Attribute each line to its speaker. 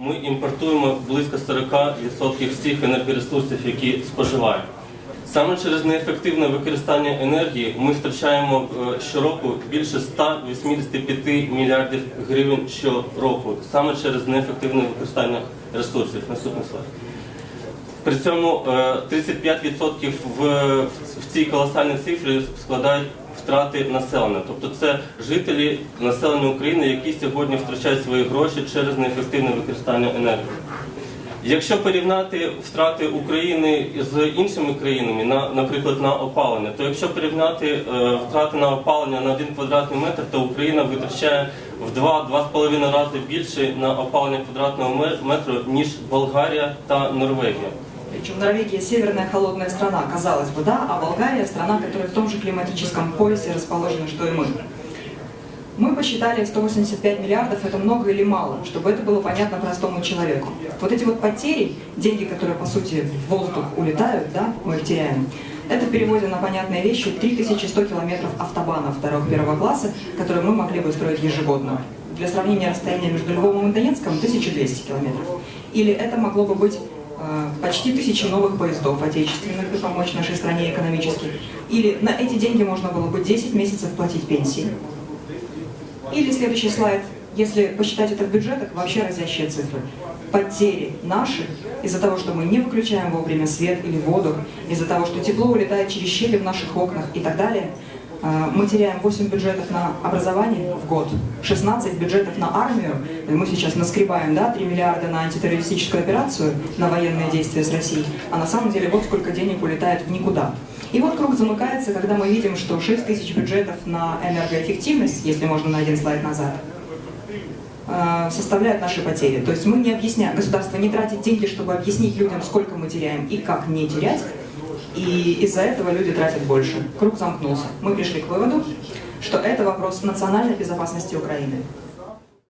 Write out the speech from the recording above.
Speaker 1: ми імпортуємо близько 40% всіх енергоресурсів, які споживаємо. Саме через неефективне використання енергії ми втрачаємо е, щороку більше 185 мільярдів гривень щороку, саме через неефективне використання ресурсів. Наступний слайд. При цьому е, 35% в, в цій колосальній цифрі складають втрати населення. Тобто це жителі населення України, які сьогодні втрачають свої гроші через неефективне використання енергії. Якщо порівняти втрати України з іншими країнами, на, наприклад, на опалення, то якщо порівняти е, втрати на опалення на один квадратний метр, то Україна витрачає в 2-2,5 рази більше на опалення квадратного метру, ніж Болгарія та Норвегія.
Speaker 2: Причем Норвегия северная холодная страна, казалось бы, да, а Болгария страна, которая в том же климатическом поясе расположена, что и мы. Мы посчитали 185 миллиардов, это много или мало, чтобы это было понятно простому человеку. Вот эти вот потери, деньги, которые по сути в воздух улетают, да, мы их теряем, это в на понятные вещи 3100 километров автобанов второго первого класса, которые мы могли бы строить ежегодно. Для сравнения расстояние между Львовом и Донецком 1200 километров. Или это могло бы быть почти тысячи новых поездов отечественных и помочь нашей стране экономически. Или на эти деньги можно было бы 10 месяцев платить пенсии. Или следующий слайд. Если посчитать это в бюджетах, вообще разящие цифры. Потери наши из-за того, что мы не выключаем вовремя свет или воду, из-за того, что тепло улетает через щели в наших окнах и так далее, э, мы теряем 8 бюджетов на образование в год, 16 бюджетов на армию, и мы сейчас наскребаем да, 3 миллиарда на антитеррористическую операцию, на военные действия с Россией, а на самом деле вот сколько денег улетает в никуда. И вот круг замыкается, когда мы видим, что 6 тысяч бюджетов на энергоэффективность, если можно на один слайд назад, э, составляют наши потери. То есть мы не объясняем, государство не тратит деньги, чтобы объяснить людям, сколько мы теряем и как не терять. И из-за этого люди тратят больше. Круг замкнулся. Мы пришли к выводу, что это вопрос национальной безопасности Украины.